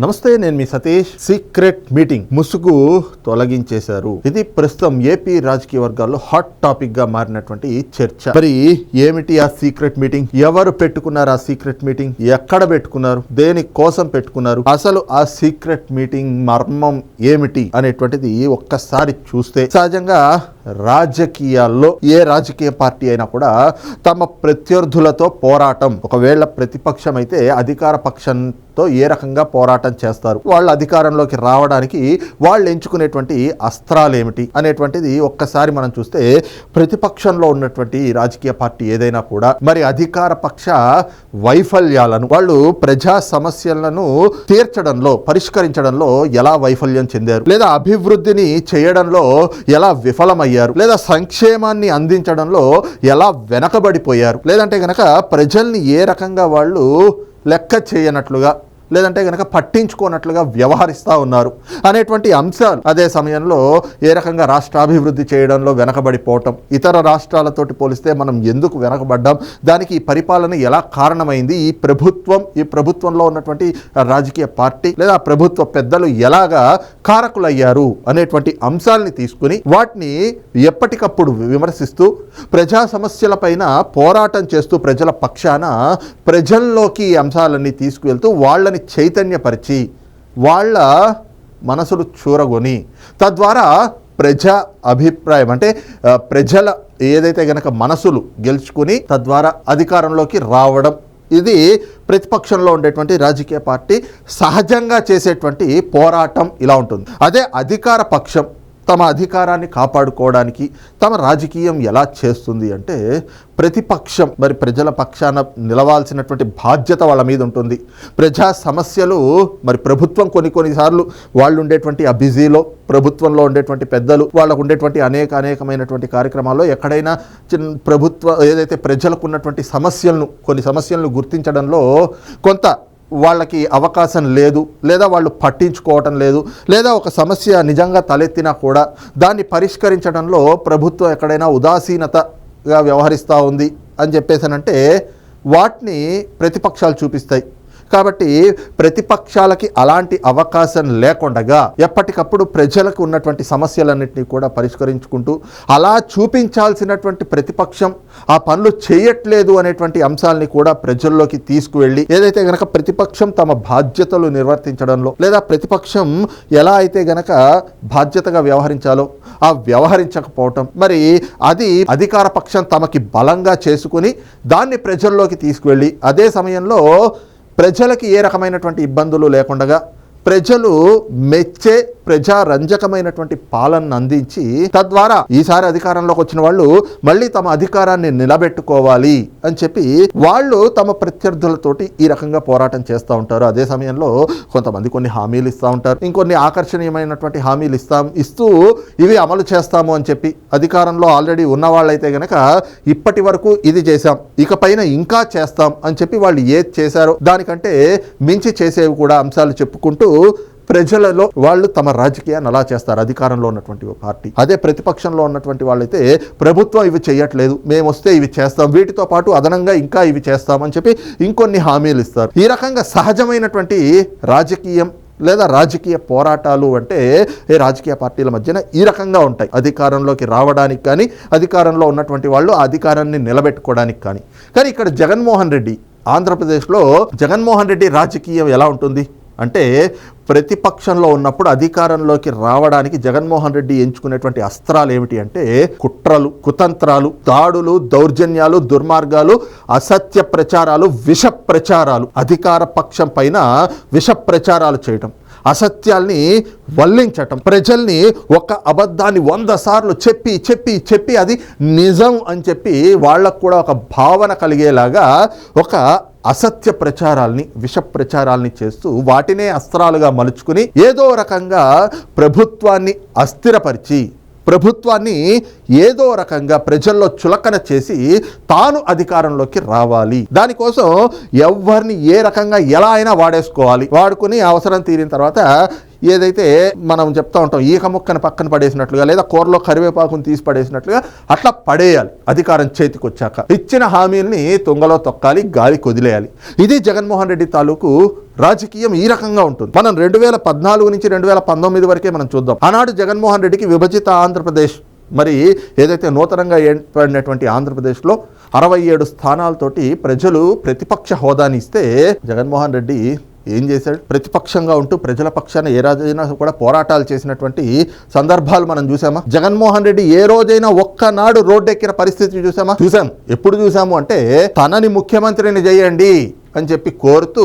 నమస్తే నేను మీ Satish. Secret meeting ముసుగు తొలగించేశారు. ఇది ప్రస్తుతం ఏపీ రాజకీయ వర్గాల్లో హాట్ టాపిక్గా మారినటువంటి చర్చ. మరి ఏమిటి ఆ సీక్రెట్ మీటింగ్ ఎవరు పెట్టుకున్నారు ఆ సీక్రెట్ మీటింగ్ ఎక్కడ పెట్టుకున్నారు? దేని కోసం పెట్టుకున్నారు? అసలు ఆ సీక్రెట్ మీటింగ్ మర్మం ఏమిటి అనేటువంటిది ఒక్కసారి చూస్తే సహజంగా రాజకీయాల్లో ఏ రాజకీయ పార్టీ అయినా కూడా తమ ప్రత్యర్థులతో పోరాటం. ఒకవేళ ప్రతిపక్షం అయితే అధికార తో ఏ రకంగా పోరాటం చేస్తారు? వాళ్ళు అధికారంలోకి రావడానికి వాళ్ళు ఎంచుకునేటువంటి అస్త్రాలు ఏమిటి అనేటువంటిది ఒక్కసారి మనం చూస్తే ప్రతిపక్షంలో ఉన్నటువంటి రాజకీయ పార్టీ ఏదైనా కూడా మరి అధికార పక్ష వైఫల్యాలను వాళ్ళు ప్రజా సమస్యలను తీర్చడంలో పరిష్కరించడంలో ఎలా వైఫల్యం చెందారు? లేదా అభివృద్ధిని చేయడంలో ఎలా విఫలమయ్యారు? లేదా సంక్షేమాన్ని అందించడంలో ఎలా వెనకబడిపోయారు? లేదంటే కనుక ప్రజల్ని ఏ రకంగా వాళ్ళు లెక్క చేయనట్లుగా లేదంటే కనుక పట్టించుకోనట్లుగా వ్యవహరిస్తూ ఉన్నారు అనేటువంటి అంశాలు అదే సమయంలో ఏ రకంగా రాష్ట్ర అభివృద్ధి చేయడంలో వెనకబడిపోవటం ఇతర రాష్ట్రాలతోటి పోలిస్తే మనం ఎందుకు వెనకబడ్డాం దానికి ఈ పరిపాలన ఎలా కారణమైంది ఈ ప్రభుత్వం ఈ ప్రభుత్వంలో ఉన్నటువంటి రాజకీయ పార్టీ లేదా ప్రభుత్వ పెద్దలు ఎలాగా కారకులయ్యారు అనేటువంటి అంశాలని తీసుకుని వాటిని ఎప్పటికప్పుడు విమర్శిస్తూ ప్రజా సమస్యలపైన పోరాటం చేస్తూ ప్రజల పక్షాన ప్రజల్లోకి ఈ అంశాలన్నీ తీసుకువెళ్తూ వాళ్ళని చైతన్యపరిచి వాళ్ళ మనసులు చూరగొని తద్వారా ప్రజా అభిప్రాయం అంటే ప్రజల ఏదైతే గనక మనసులు గెలుచుకుని తద్వారా అధికారంలోకి రావడం ఇది ప్రతిపక్షంలో ఉండేటువంటి రాజకీయ పార్టీ సహజంగా చేసేటువంటి పోరాటం ఇలా ఉంటుంది. అదే అధికార పక్షం తమ అధికారాన్ని కాపాడుకోవడానికి తమ రాజకీయం ఎలా చేస్తుంది అంటే ప్రతిపక్షం మరి ప్రజల పక్షాన నిలవాల్సినటువంటి బాధ్యత వాళ్ళ మీద ఉంటుంది. ప్రజా సమస్యలు మరి ప్రభుత్వం కొన్ని కొన్నిసార్లు వాళ్ళు ఉండేటువంటి ఆ బిజీలో ప్రభుత్వంలో ఉండేటువంటి పెద్దలు వాళ్ళకు ఉండేటువంటి అనేక అనేకమైనటువంటి కార్యక్రమాల్లో ఎక్కడైనా చిన్న ప్రభుత్వ ఏదైతే ప్రజలకు ఉన్నటువంటి సమస్యలను కొన్ని సమస్యలను గుర్తించడంలో కొంత వాళ్ళకి అవకాశం లేదు లేదా వాళ్ళు పట్టించుకోవటం లేదు లేదా ఒక సమస్య నిజంగా తలెత్తినా కూడా దాన్ని పరిష్కరించడంలో ప్రభుత్వం ఎక్కడైనా ఉదాసీనతగా వ్యవహరిస్తూ ఉంది అని చెప్పేసానంటే వాటిని ప్రతిపక్షాలు చూపిస్తాయి. కాబట్టి ప్రతిపక్షాలకి అలాంటి అవకాశం లేకుండగా ఎప్పటికప్పుడు ప్రజలకు ఉన్నటువంటి సమస్యలన్నింటినీ కూడా పరిష్కరించుకుంటూ అలా చూపించాల్సినటువంటి ప్రతిపక్షం ఆ పనులు చేయట్లేదు అనేటువంటి అంశాలని కూడా ప్రజల్లోకి తీసుకువెళ్ళి ఏదైతే గనక ప్రతిపక్షం తమ బాధ్యతలు నిర్వర్తించడంలో లేదా ప్రతిపక్షం ఎలా అయితే గనక బాధ్యతగా వ్యవహరించాలో ఆ వ్యవహరించకపోవటం మరి అది అధికార పక్షం తమకి బలంగా చేసుకుని దాన్ని ప్రజల్లోకి తీసుకువెళ్ళి అదే సమయంలో ప్రజలకి ఏ రకమైనటువంటి ఇబ్బందులు లేకుండా ప్రజలు మెచ్చే ప్రజారంజకమైనటువంటి పాలనను అందించి తద్వారా ఈసారి అధికారంలోకి వచ్చిన వాళ్ళు మళ్ళీ తమ అధికారాన్ని నిలబెట్టుకోవాలి అని చెప్పి వాళ్ళు తమ ప్రత్యర్థులతోటి ఈ రకంగా పోరాటం చేస్తూ ఉంటారు. అదే సమయంలో కొంతమంది కొన్ని హామీలు ఇస్తూ ఉంటారు. ఇంకొన్ని ఆకర్షణీయమైనటువంటి హామీలు ఇస్తాం ఇస్తూ ఇవి అమలు చేస్తాము అని చెప్పి అధికారంలో ఆల్రెడీ ఉన్న వాళ్ళైతే గనక ఇప్పటి వరకు ఇది చేశాం ఇకపైన ఇంకా చేస్తాం అని చెప్పి వాళ్ళు ఏది చేశారో దానికంటే మించి చేసేవి కూడా అంశాలు చెప్పుకుంటూ ప్రజలలో వాళ్ళు తమ రాజకీయాన్ని అలా చేస్తారు అధికారంలో ఉన్నటువంటి పార్టీ. అదే ప్రతిపక్షంలో ఉన్నటువంటి వాళ్ళైతే ప్రభుత్వం ఇవి చేయట్లేదు మేము వస్తే ఇవి చేస్తాం వీటితో పాటు అదనంగా ఇంకా ఇవి చేస్తామని చెప్పి ఇంకొన్ని హామీలు ఇస్తారు. ఈ రకంగా సహజమైనటువంటి రాజకీయం లేదా రాజకీయ పోరాటాలు అంటే ఏ రాజకీయ పార్టీల మధ్యన ఈ రకంగా ఉంటాయి. అధికారంలోకి రావడానికి కానీ అధికారంలో ఉన్నటువంటి వాళ్ళు ఆ అధికారాన్ని నిలబెట్టుకోవడానికి కానీ. కానీ ఇక్కడ జగన్మోహన్ రెడ్డి ఆంధ్రప్రదేశ్లో జగన్మోహన్ రెడ్డి రాజకీయం ఎలా ఉంటుంది? అంటే ప్రతిపక్షంలో ఉన్నప్పుడు అధికారంలోకి రావడానికి జగన్మోహన్ రెడ్డి ఎంచుకునేటువంటి అస్త్రాలు ఏమిటి అంటే కుట్రలు కుతంత్రాలు దాడులు దౌర్జన్యాలు దుర్మార్గాలు అసత్య ప్రచారాలు విష ప్రచారాలు అధికార పక్షం పైన విష ప్రచారాలు చేయటం అసత్యాల్ని వల్లించటం ప్రజల్ని ఒక అబద్ధాన్ని వంద సార్లు చెప్పి చెప్పి చెప్పి అది నిజం అని చెప్పి వాళ్ళకు కూడా ఒక భావన కలిగేలాగా ఒక అసత్య ప్రచారాల్ని విష ప్రచారాల్ని చేస్తూ వాటినే అస్త్రాలుగా మలుచుకుని ఏదో రకంగా ప్రభుత్వాన్ని అస్థిరపరిచి ప్రభుత్వాన్ని ఏదో రకంగా ప్రజల్లో చులకన చేసి తాను అధికారంలోకి రావాలి. దానికోసం ఎవరిని ఏ రకంగా ఎలా అయినా వాడేసుకోవాలి. వాడుకుని అవసరం తీరిన తర్వాత ఏదైతే మనం చెప్తా ఉంటాం ఈక ముక్కను పక్కన పడేసినట్లుగా లేదా కూరలో కరివేపాకును తీసి పడేసినట్లుగా అట్లా పడేయాలి అధికారం చేతికి వచ్చాక ఇచ్చిన హామీల్ని తుంగలో తొక్కాలి గాలి కొదిలేయాలి. ఇది జగన్మోహన్ రెడ్డి తాలూకు రాజకీయం ఈ రకంగా ఉంటుంది. మనం రెండు వేల పద్నాలుగు నుంచి రెండు వేల పంతొమ్మిది వరకే మనం చూద్దాం. ఆనాడు జగన్మోహన్ రెడ్డికి విభజిత ఆంధ్రప్రదేశ్ మరి ఏదైతే నూతనంగా ఏర్పడినటువంటి ఆంధ్రప్రదేశ్లో అరవై ఏడు స్థానాలతోటి ప్రజలు ప్రతిపక్ష హోదాని ఇస్తే జగన్మోహన్ రెడ్డి ఏం చేశాడు? ప్రతిపక్షంగా ఉంటూ ప్రజల పక్షాన ఏ రోజైనా కూడా పోరాటాలు చేసినటువంటి సందర్భాలు మనం చూసామా జగన్మోహన్ రెడ్డి ఏ రోజైనా ఒక్కనాడు రోడ్డెక్కిన పరిస్థితి చూసామా చూసాం ఎప్పుడు చూసాము అంటే తనని ముఖ్యమంత్రిని చేయండి అని చెప్పి కోరుతూ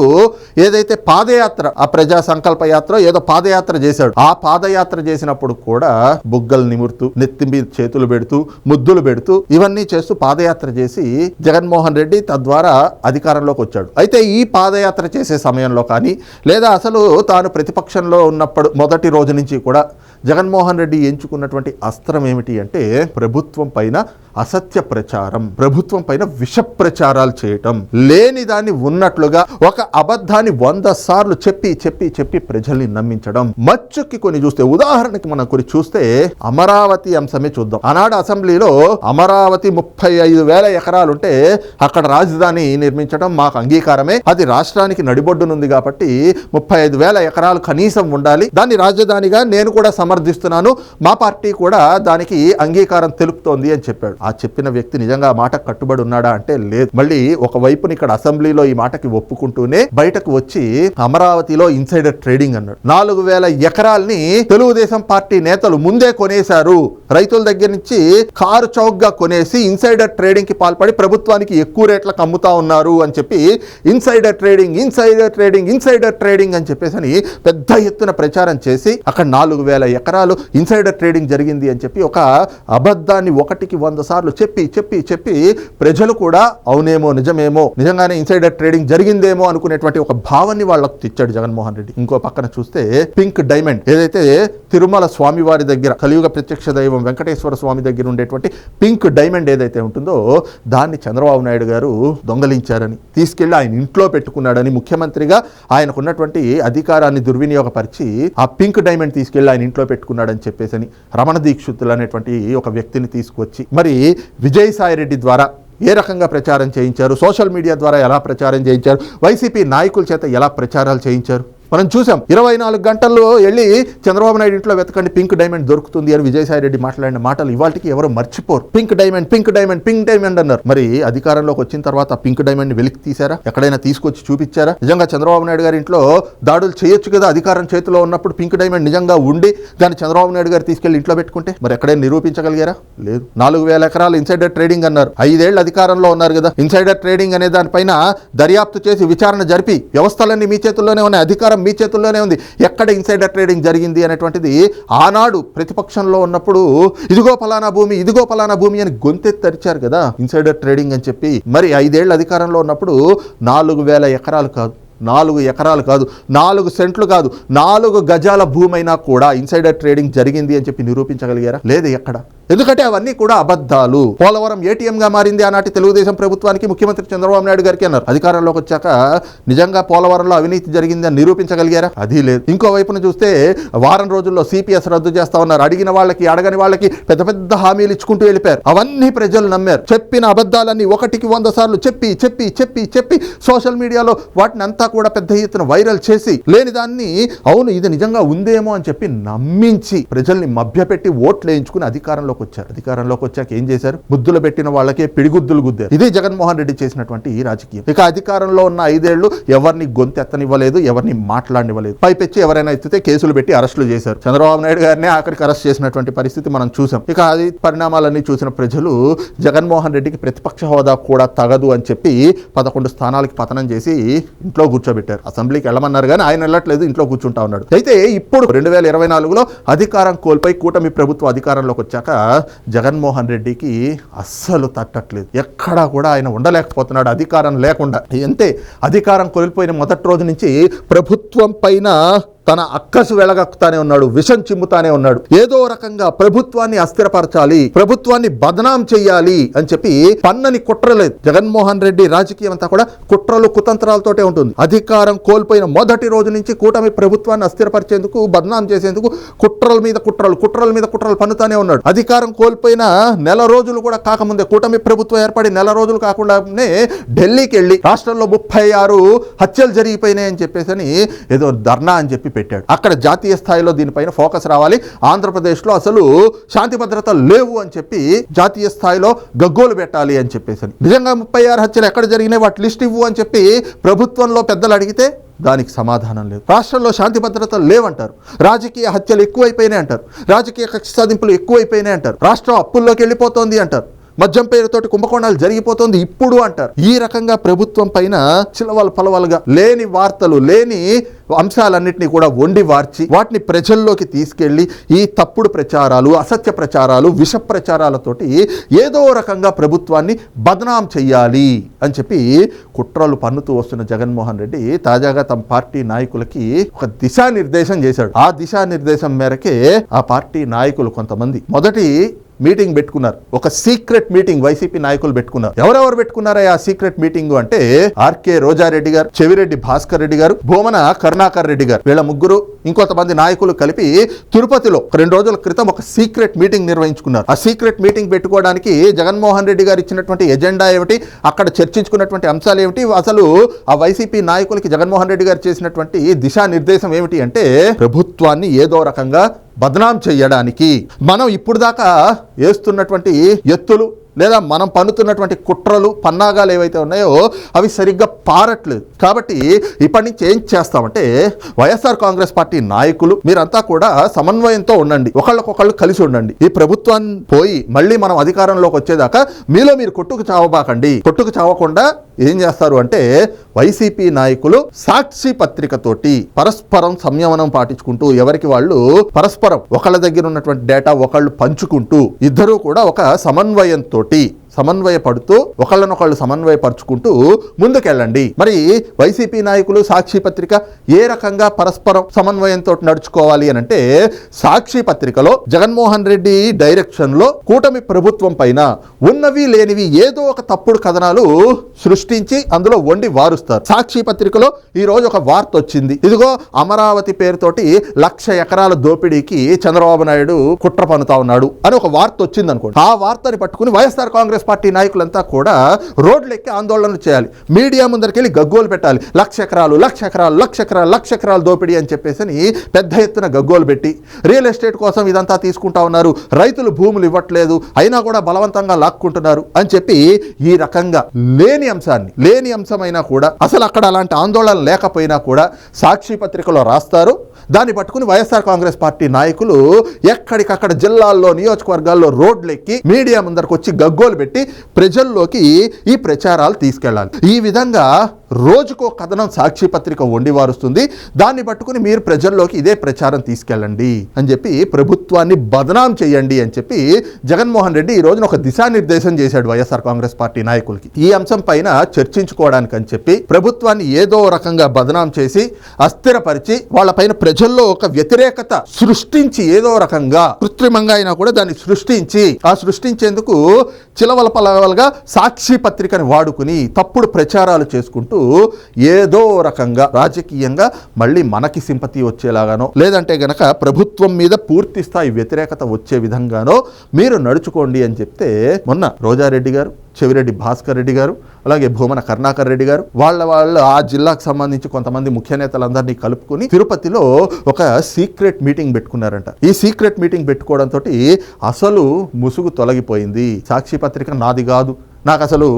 ఏదైతే పాదయాత్ర ఆ ప్రజా సంకల్ప యాత్ర ఏదో పాదయాత్ర చేశాడు ఆ పాదయాత్ర చేసినప్పుడు కూడా బుగ్గలు నిమురుతూ నెత్తి మీద చేతులు పెడుతూ ముద్దులు పెడుతూ ఇవన్నీ చేస్తూ పాదయాత్ర చేసి జగన్మోహన్ రెడ్డి తద్వారా అధికారంలోకి వచ్చాడు. అయితే ఈ పాదయాత్ర చేసే సమయంలో కానీ లేదా అసలు తాను ప్రతిపక్షంలో ఉన్నప్పుడు మొదటి రోజు నుంచి కూడా జగన్మోహన్ రెడ్డి ఎంచుకున్నటువంటి అస్త్రం ఏమిటి అంటే ప్రభుత్వం పైన అసత్య ప్రచారం ప్రభుత్వం పైన విష ప్రచారాలు చేయటం. లేని దాన్ని ఉన్నట్లుగా ఒక అబద్ధాన్ని వంద సార్లు చెప్పి చెప్పి చెప్పి ప్రజల్ని నమ్మించడం. మచ్చుకి కొన్ని చూస్తే ఉదాహరణకి మనం కొన్ని చూస్తే అమరావతి అంశమే చూద్దాం. ఆనాడు అసెంబ్లీలో అమరావతి ముప్పై ఐదు వేల ఎకరాలుంటే అక్కడ రాజధాని నిర్మించడం మాకు అంగీకారమే. అది రాష్ట్రానికి నడిబొడ్డునుంది కాబట్టి ముప్పై ఐదు వేల ఎకరాలు కనీసం ఉండాలి. దాన్ని రాజధానిగా నేను కూడా సమర్థిస్తున్నాను. మా పార్టీ కూడా దానికి అంగీకారం తెలుపుతోంది అని చెప్పాడు. ఆ చెప్పిన వ్యక్తి నిజంగా ఆ మాట కట్టుబడి ఉన్నాడా అంటే లేదు. మళ్ళీ ఒకవైపున ఇక్కడ అసెంబ్లీలో ఈ మాటకి ఒప్పుకుంటూనే బయటకు వచ్చి అమరావతిలో ఇన్సైడర్ ట్రేడింగ్ అన్నాడు. నాలుగు వేల ఎకరాల్ని తెలుగుదేశం పార్టీ నేతలు ముందే కొనేశారు. రైతుల దగ్గర నుంచి కారు చౌక్గా కొనేసి ఇన్సైడర్ ట్రేడింగ్కి పాల్పడి ప్రభుత్వానికి ఎక్కువ రేట్లకు అమ్ముతా ఉన్నారు అని చెప్పి insider trading insider trading insider trading అని చెప్పేసి అని పెద్ద ఎత్తున ప్రచారం చేసి అక్కడ నాలుగు వేల ఎకరాలు ఇన్సైడర్ ట్రేడింగ్ జరిగింది అని చెప్పి ఒక అబద్ధాన్ని ఒకటికి వంద సార్లు చెప్పి చెప్పి చెప్పి ప్రజలు కూడా అవునేమో నిజమేమో నిజంగానే ఇన్సైడర్ ట్రేడింగ్ జరిగిందేమో అనుకునేటువంటి ఒక భావాన్ని వాళ్ళకు తెచ్చాడు జగన్మోహన్ రెడ్డి. ఇంకో పక్కన చూస్తే పింక్ డైమండ్ ఏదైతే తిరుమల స్వామి వారి దగ్గర కలియుగ ప్రత్యక్ష దైవం వెంకటేశ్వర స్వామి దగ్గర ఉండేటువంటి పింక్ డైమండ్ ఏదైతే ఉంటుందో దాన్ని చంద్రబాబు నాయుడు గారు దొంగలించారని తీసుకెళ్ళి ఆయన ఇంట్లో పెట్టుకున్నాడని ముఖ్యమంత్రిగా ఆయనకున్నటువంటి అధికారాన్ని దుర్వినియోగపరిచి ఆ పింక్ డైమండ్ తీసుకెళ్ళి ఆయన ఇంట్లో పెట్టుకున్నాడని చెప్పేసి రమణ దీక్షితులు అనేటువంటి ఒక వ్యక్తిని తీసుకొచ్చి మరి విజయసాయి రెడ్డి ద్వారా ఏ రకంగా ప్రచారం చేయించారు? సోషల్ మీడియా ద్వారా ఎలా ప్రచారం చేయించారు? వైసీపీ నాయకుల చేత ఎలా ప్రచారాలు చేయించారు? మనం చూసాం ఇరవై నాలుగు గంటల్లో వెళ్ళి చంద్రబాబు నాయుడు ఇంట్లో వెతకండి పింక్ డైమండ్ దొరుకుతుంది అని విజయసాయి రెడ్డి మాట్లాడిన మాటలు ఇవాళకి ఎవరు మర్చిపోరు. Pink diamond pink diamond pink diamond అన్నారు. మరి అధికారంలోకి వచ్చిన తర్వాత పింక్ డైమండ్ వెలికి తీశారా? ఎక్కడైనా తీసుకొచ్చి చూపించారా? నిజంగా చంద్రబాబు నాయుడు గారి ఇంట్లో దాడులు చేయొచ్చు కదా అధికారం చేతిలో ఉన్నప్పుడు పింక్ డైమండ్ నిజంగా ఉండి దాన్ని చంద్రబాబు నాయుడు గారు తీసుకెళ్ళి ఇంట్లో పెట్టుకుంటే? మరి ఎక్కడైనా నిరూపించగలిగారా? లేదు. నాలుగు వేల ఎకరాలు ఇన్సైడర్ ట్రేడింగ్ అన్నారు. ఐదేళ్ళు అధికారంలో ఉన్నారు కదా. ఇన్సైడర్ ట్రేడింగ్ అనే దానిపైన దర్యాప్తు చేసి విచారణ జరిపి వ్యవస్థలన్నీ మీ చేతుల్లోనే ఉన్న అధికారం మీ చేతుల్లోనే ఉంది. ఎక్కడ ఇన్సైడర్ ట్రేడింగ్ జరిగింది అనేటువంటిది ఆనాడు ప్రతిపక్షంలో ఉన్నప్పుడు ఇదిగో పలానా భూమి ఇదిగో పలానా భూమి అని గొంతెత్తి తెరిచారు కదా ఇన్సైడర్ ట్రేడింగ్ అని చెప్పి. మరి ఐదేళ్ళ అధికారంలో ఉన్నప్పుడు నాలుగు వేల ఎకరాలు కాదు. నాలుగు ఎకరాలు కాదు నాలుగు సెంట్లు కాదు నాలుగు గజాల భూమైనా కూడా ఇన్సైడర్ ట్రేడింగ్ జరిగింది అని చెప్పి నిరూపించగలిగారా? లేదు ఎక్కడ. ఎందుకంటే అవన్నీ కూడా అబద్ధాలు. పోలవరం ఏటీఎం గా మారింది ఆనాటి తెలుగుదేశం ప్రభుత్వానికి ముఖ్యమంత్రి చంద్రబాబు నాయుడు గారికి అన్నారు. అధికారంలోకి వచ్చాక నిజంగా పోలవరంలో అవినీతి జరిగింది అని నిరూపించగలిగారా? అది లేదు. ఇంకో వైపున చూస్తే వారం రోజుల్లో సిపిఎస్ రద్దు చేస్తా ఉన్నారు. అడిగిన వాళ్ళకి అడగని వాళ్ళకి పెద్ద పెద్ద హామీలు ఇచ్చుకుంటూ వెళ్ళిపోయారు. అవన్నీ ప్రజలు నమ్మారు. చెప్పిన అబద్ధాలన్నీ ఒకటికి వంద సార్లు చెప్పి చెప్పి చెప్పి చెప్పి సోషల్ మీడియాలో వాటిని అంతా కూడా పెద్ద ఎత్తున వైరల్ చేసి లేని దాన్ని అవును ఇది నిజంగా ఉందేమో అని చెప్పి నమ్మించి ప్రజల్ని మభ్యపెట్టి ఓట్లు వేయించుకుని అధికారంలోకి వచ్చారు. అధికారంలోకి వచ్చాక ఏం చేశారు? బుద్ధులు పెట్టిన వాళ్ళకే పిడిగుద్దులు గుద్దారు. ఇదే జగన్మోహన్ రెడ్డి చేసినటువంటి ఈ రాజకీయం. ఇక అధికారంలో ఉన్న ఐదేళ్ళు ఎవరిని గొంతెత్తనివ్వలేదు ఎవరిని మాట్లాడనివ్వలేదు. పైపెచ్చి ఎవరైనా ఎత్తితే కేసులు పెట్టి అరెస్టులు చేశారు. చంద్రబాబు నాయుడు గారిని ఆఖరికి అరెస్ట్ చేసినటువంటి పరిస్థితి మనం చూసాం ఇక అది పరిణామాలన్నీ చూసిన ప్రజలు జగన్మోహన్ రెడ్డికి ప్రతిపక్ష హోదా కూడా తగదు అని చెప్పి పదకొండు స్థానాలకి పతనం చేసి ఇంట్లో కూర్చోబెట్టారు. అసెంబ్లీకి వెళ్ళమన్నారు కానీ ఆయన వెళ్ళట్లేదు ఇంట్లో కూర్చుంటా ఉన్నాడు. అయితే ఇప్పుడు రెండు వేల ఇరవై నాలుగులో అధికారం కోల్పోయి కూటమి ప్రభుత్వ అధికారంలోకి వచ్చాక జగన్మోహన్ రెడ్డికి అస్సలు తట్టట్లేదు. ఎక్కడా కూడా ఆయన ఉండలేకపోతున్నాడు అధికారం లేకుండా. అంతే అధికారం కోల్పోయిన మొదటి రోజు నుంచి ప్రభుత్వం పైన తన అక్కసు వెలగక్కుతానే ఉన్నాడు విషం చిమ్ముతానే ఉన్నాడు. ఏదో రకంగా ప్రభుత్వాన్ని అస్థిరపరచాలి ప్రభుత్వాన్ని బదనాం చేయాలి అని చెప్పి పన్నని కుట్రలేదు. జగన్మోహన్ రెడ్డి రాజకీయం అంతా కూడా కుట్రలు కుతంత్రాలతోటే ఉంటుంది. అధికారం కోల్పోయిన మొదటి రోజు నుంచి కూటమి ప్రభుత్వాన్ని అస్థిరపరిచేందుకు బదనాం చేసేందుకు కుట్రల మీద కుట్రలు కుట్రల మీద కుట్రలు పన్నుతానే ఉన్నాడు. అధికారం కోల్పోయిన నెల రోజులు కూడా కాకముందే కూటమి ప్రభుత్వం ఏర్పడి నెల రోజులు కాకుండానే ఢిల్లీకి వెళ్ళి రాష్ట్రంలో ముప్పై ఆరు హత్యలు జరిగిపోయినాయని చెప్పేసి అని ఏదో ధర్నా అని చెప్పి పెట్టాడు. అక్కడ జాతీయ స్థాయిలో దీనిపైన ఫోకస్ రావాలి. ఆంధ్రప్రదేశ్లో అసలు శాంతి భద్రత లేవు అని చెప్పి జాతీయ స్థాయిలో గగ్గోలు పెట్టాలి అని చెప్పేసి నిజంగా ముప్పై ఆరు హత్యలు ఎక్కడ జరిగినాయి? వాటి లిస్ట్ ఇవ్వు అని చెప్పి ప్రభుత్వంలో పెద్దలు అడిగితే దానికి సమాధానం లేదు. రాష్ట్రంలో శాంతి భద్రతలు లేవంటారు. రాజకీయ హత్యలు ఎక్కువైపోయినాయి అంటారు. రాజకీయ కక్ష సాధింపులు ఎక్కువైపోయినాయి అంటారు. రాష్ట్రం అప్పుల్లోకి వెళ్ళిపోతోంది అంటారు. మద్యం పేరుతోటి కుంభకోణాలు జరిగిపోతుంది ఇప్పుడు అంటారు. ఈ రకంగా ప్రభుత్వం పైన చిలవలు పలవలుగా లేని వార్తలు లేని అంశాలన్నింటినీ కూడా వండి వార్చి వాటిని ప్రజల్లోకి తీసుకెళ్ళి ఈ తప్పుడు ప్రచారాలు అసత్య ప్రచారాలు విష ప్రచారాలతోటి ఏదో రకంగా ప్రభుత్వాన్ని బదనాం చెయ్యాలి అని చెప్పి కుట్రలు పన్నుతూ వస్తున్న జగన్మోహన్ రెడ్డి తాజాగా తమ పార్టీ నాయకులకి ఒక దిశానిర్దేశం చేశాడు. ఆ దిశానిర్దేశం మేరకే ఆ పార్టీ నాయకులు కొంతమంది. మొదటి మీటింగ్ పెట్టుకున్నారు. ఒక సీక్రెట్ మీటింగ్ వైసీపీ నాయకులు పెట్టుకున్నారు. ఎవరెవరు పెట్టుకున్నారా ఆ సీక్రెట్ మీటింగ్ అంటే ఆర్కే రోజారెడ్డి గారు చెవిరెడ్డి భాస్కర్ రెడ్డి గారు భూమన కరుణాకర్ రెడ్డి గారు. వీళ్ళ ముగ్గురు ఇంకొంతమంది నాయకులు కలిపి తిరుపతిలో రెండు రోజుల క్రితం ఒక సీక్రెట్ మీటింగ్ నిర్వహించుకున్నారు. ఆ సీక్రెట్ మీటింగ్ పెట్టుకోవడానికి జగన్మోహన్ రెడ్డి గారు ఇచ్చినటువంటి ఎజెండా ఏమిటి? అక్కడ చర్చించుకున్నటువంటి అంశాలు ఏమిటి? అసలు ఆ వైసీపీ నాయకులకి జగన్మోహన్ రెడ్డి గారు చేసినటువంటి దిశానిర్దేశం ఏమిటి అంటే ప్రభుత్వాన్ని ఏదో రకంగా బదనాం చేయడానికి మనం ఇప్పుడు దాకా వేస్తున్నటువంటి ఎత్తులు లేదా మనం పన్నుతున్నటువంటి కుట్రలు పన్నాగాలు ఏవైతే ఉన్నాయో అవి సరిగ్గా పారట్లేదు. కాబట్టి ఇప్పటి నుంచి ఏం చేస్తామంటే వైఎస్ఆర్ కాంగ్రెస్ పార్టీ నాయకులు మీరంతా కూడా సమన్వయంతో ఉండండి. ఒకళ్ళకొకళ్ళు కలిసి ఉండండి. ఈ ప్రభుత్వాన్ని పోయి మళ్ళీ మనం అధికారంలోకి వచ్చేదాకా మీలో మీరు కొట్టుకు చావబాకండి. కొట్టుకు చావకుండా ఏం చేస్తారు అంటే వైసీపీ నాయకులు సాక్షి పత్రికతోటి పరస్పరం సంయమనం పాటించుకుంటూ ఎవరికి వాళ్ళు పరస్పరం ఒకళ్ళ దగ్గర ఉన్నటువంటి డేటా ఒకళ్ళు పంచుకుంటూ ఇద్దరూ కూడా ఒక సమన్వయంతో కాబట్టి సమన్వయపడుతూ ఒకళ్ళనొకళ్ళు సమన్వయపరుచుకుంటూ ముందుకెళ్ళండి. మరి వైసీపీ నాయకులు సాక్షి పత్రిక ఏ రకంగా పరస్పరం సమన్వయంతో నడుచుకోవాలి అని అంటే సాక్షి పత్రికలో జగన్మోహన్ రెడ్డి డైరెక్షన్లో కూటమి ప్రభుత్వం పైన ఉన్నవి లేనివి ఏదో ఒక తప్పుడు కథనాలు సృష్టించి అందులో వండి వారుస్తారు. సాక్షి పత్రికలో ఈ రోజు ఒక వార్త వచ్చింది. ఇదిగో అమరావతి పేరుతోటి లక్ష ఎకరాల దోపిడీకి చంద్రబాబు నాయుడు కుట్ర పనుతా ఉన్నాడు అని ఒక వార్త వచ్చింది అనుకోండి ఆ వార్తని పట్టుకుని వైఎస్ఆర్ కాంగ్రెస్ పార్టీ నాయకులంతా కూడా రోడ్లెక్కి ఆందోళనలు చేయాలి. మీడియా ముందరికెళ్ళి గగ్గోలు పెట్టాలి. లక్ష ఎకరాలు లక్ష ఎకరాలు లక్ష ఎకరాలు లక్ష ఎకరాలు దోపిడీ అని చెప్పేసి అని పెద్ద ఎత్తున గగ్గోలు పెట్టి రియల్ ఎస్టేట్ కోసం ఇదంతా తీసుకుంటా ఉన్నారు. రైతులు భూములు ఇవ్వట్లేదు. అయినా కూడా బలవంతంగా లాక్కుంటున్నారు అని చెప్పి ఈ రకంగా లేని అంశాన్ని లేని అంశమైనా కూడా అసలు అక్కడ అలాంటి ఆందోళన లేకపోయినా కూడా సాక్షి పత్రికలో రాస్తారు. దాన్ని పట్టుకుని వైఎస్ఆర్ కాంగ్రెస్ పార్టీ నాయకులు ఎక్కడికక్కడ జిల్లాల్లో నియోజకవర్గాల్లో రోడ్లెక్కి మీడియా ముందరకు వచ్చి గగ్గోలు పెట్టి ప్రజల్లోకి ఈ ప్రచారాలు తీసుకెళ్ళాలి. ఈ విధంగా రోజుకో కథనం సాక్షి పత్రిక వండి వారుస్తుంది. దాన్ని పట్టుకుని మీరు ప్రజల్లోకి ఇదే ప్రచారం తీసుకెళ్ళండి అని చెప్పి ప్రభుత్వాన్ని బదనాం చేయండి అని చెప్పి జగన్మోహన్ రెడ్డి ఈ రోజున ఒక దిశానిర్దేశం చేశాడు వైఎస్ఆర్ కాంగ్రెస్ పార్టీ నాయకులకి. ఈ అంశం పైన చర్చించుకోవడానికి అని చెప్పి ప్రభుత్వాన్ని ఏదో రకంగా బదనాం చేసి అస్థిరపరిచి వాళ్ళపైన ప్రజల్లో ఒక వ్యతిరేకత సృష్టించి ఏదో రకంగా కృత్రిమంగా అయినా కూడా దాన్ని సృష్టించి ఆ సృష్టించేందుకు చిలవల పలవలుగా సాక్షి పత్రికని వాడుకుని తప్పుడు ప్రచారాలు చేసుకుంటూ ఏదో రకంగా రాజకీయంగా మళ్ళీ మనకి సింపతి వచ్చేలాగానో లేదంటే గనక ప్రభుత్వం మీద పూర్తి స్థాయి వ్యతిరేకత వచ్చే విధంగానో మీరు నడుచుకోండి అని చెప్తే మొన్న రోజారెడ్డి గారు చెవిరెడ్డి భాస్కర్ రెడ్డి గారు అలాగే భూమన కర్ణాకర్ రెడ్డి గారు వాళ్ళ వాళ్ళు ఆ జిల్లాకు సంబంధించి కొంతమంది ముఖ్య నేతలందరినీ కలుపుకొని తిరుపతిలో ఒక సీక్రెట్ మీటింగ్ పెట్టుకున్నారంట. ఈ సీక్రెట్ మీటింగ్ పెట్టుకోవడంతో అసలు ముసుగు తొలగిపోయింది. సాక్షి పత్రిక నాది కాదు. నాకు అసలు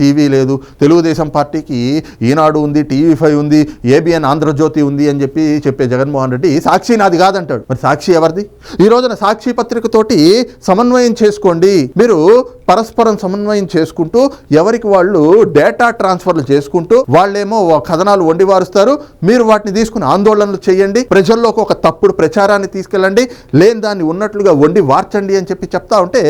టీవీ లేదు. తెలుగుదేశం పార్టీకి ఈనాడు ఉంది టీవీ ఫైవ్ ఉంది ఏబిఎన్ ఆంధ్రజ్యోతి ఉంది అని చెప్పి చెప్పే జగన్మోహన్ రెడ్డి సాక్షి నాది కాదంటాడు. మరి సాక్షి ఎవరిది? ఈ రోజున సాక్షి పత్రికతోటి సమన్వయం చేసుకోండి. మీరు పరస్పరం సమన్వయం చేసుకుంటూ ఎవరికి వాళ్ళు డేటా ట్రాన్స్ఫర్లు చేసుకుంటూ వాళ్ళేమో కథనాలు వండి వారుస్తారు మీరు వాటిని తీసుకుని ఆందోళనలు చేయండి. ప్రజల్లోకి ఒక తప్పుడు ప్రచారాన్ని తీసుకెళ్ళండి. లేని దాన్ని ఉన్నట్లుగా వండి వార్చండి అని చెప్పి చెప్తా ఉంటే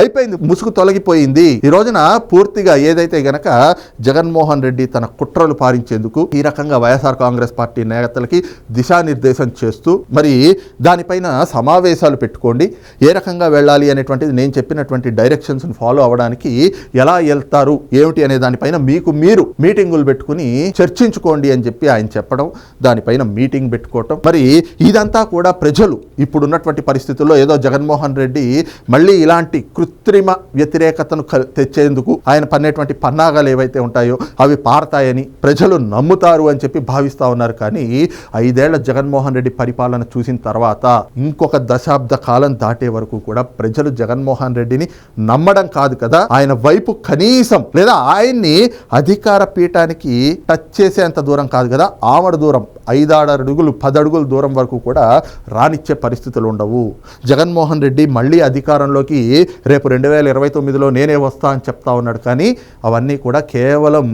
అయిపోయింది ముసుగు తొలగిపోయింది. ఈ రోజున పూర్తిగా ఏదైతే అయితే గనక జగన్మోహన్ రెడ్డి తన కుట్రలు పారించేందుకు ఈ రకంగా వైఎస్ఆర్ కాంగ్రెస్ పార్టీ నేతలకి దిశానిర్దేశం చేస్తూ మరి దానిపైన సమావేశాలు పెట్టుకోండి. ఏ రకంగా వెళ్ళాలి అనేటువంటిది నేను చెప్పినటువంటి డైరెక్షన్స్ని ఫాలో అవ్వడానికి ఎలా వెళ్తారు ఏమిటి అనే దానిపైన మీకు మీరు మీటింగులు పెట్టుకుని చర్చించుకోండి అని చెప్పి ఆయన చెప్పడం దానిపైన మీటింగ్ పెట్టుకోవటం. మరి ఇదంతా కూడా ప్రజలు ఇప్పుడున్నటువంటి పరిస్థితుల్లో ఏదో జగన్మోహన్ రెడ్డి మళ్ళీ ఇలాంటి కృత్రిమ వ్యతిరేకతను తెచ్చేందుకు ఆయన పన్నేటువంటి పన్నాగాలు ఏవైతే ఉంటాయో అవి పారతాయని ప్రజలు నమ్ముతారు అని చెప్పి భావిస్తా ఉన్నారు. కానీ ఐదేళ్ళ జగన్మోహన్ రెడ్డి పరిపాలన చూసిన తర్వాత ఇంకొక దశాబ్ద కాలం దాటే వరకు కూడా ప్రజలు జగన్మోహన్ రెడ్డిని నమ్మడం కాదు కదా. ఆయన వైపు కనీసం లేదా ఆయన్ని అధికార పీఠానికి టచ్ చేసేంత దూరం కాదు కదా. ఆమడ దూరం ఐదారు అడుగులు పదడుగుల దూరం వరకు కూడా రానిచ్చే పరిస్థితులు ఉండవు. జగన్మోహన్ రెడ్డి మళ్ళీ అధికారంలోకి రేపు రెండు వేల ఇరవై తొమ్మిదిలో నేనే వస్తా అని చెప్తా ఉన్నాడు. కానీ అవన్నీ కూడా కేవలం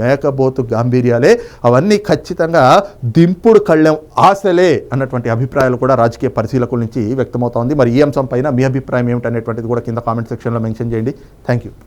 మేకబోతు గాంభీర్యాలే అవన్నీ ఖచ్చితంగా దింపుడు కళ్ళెం ఆశలే అన్నటువంటి అభిప్రాయాలు కూడా రాజకీయ పరిశీలకుల నుంచి వ్యక్తమవుతోంది మరి ఈ అంశం పైన మీ అభిప్రాయం ఏమిటనేటువంటిది కూడా కింద కామెంట్ సెక్షన్లో మెన్షన్ చేయండి. Thank you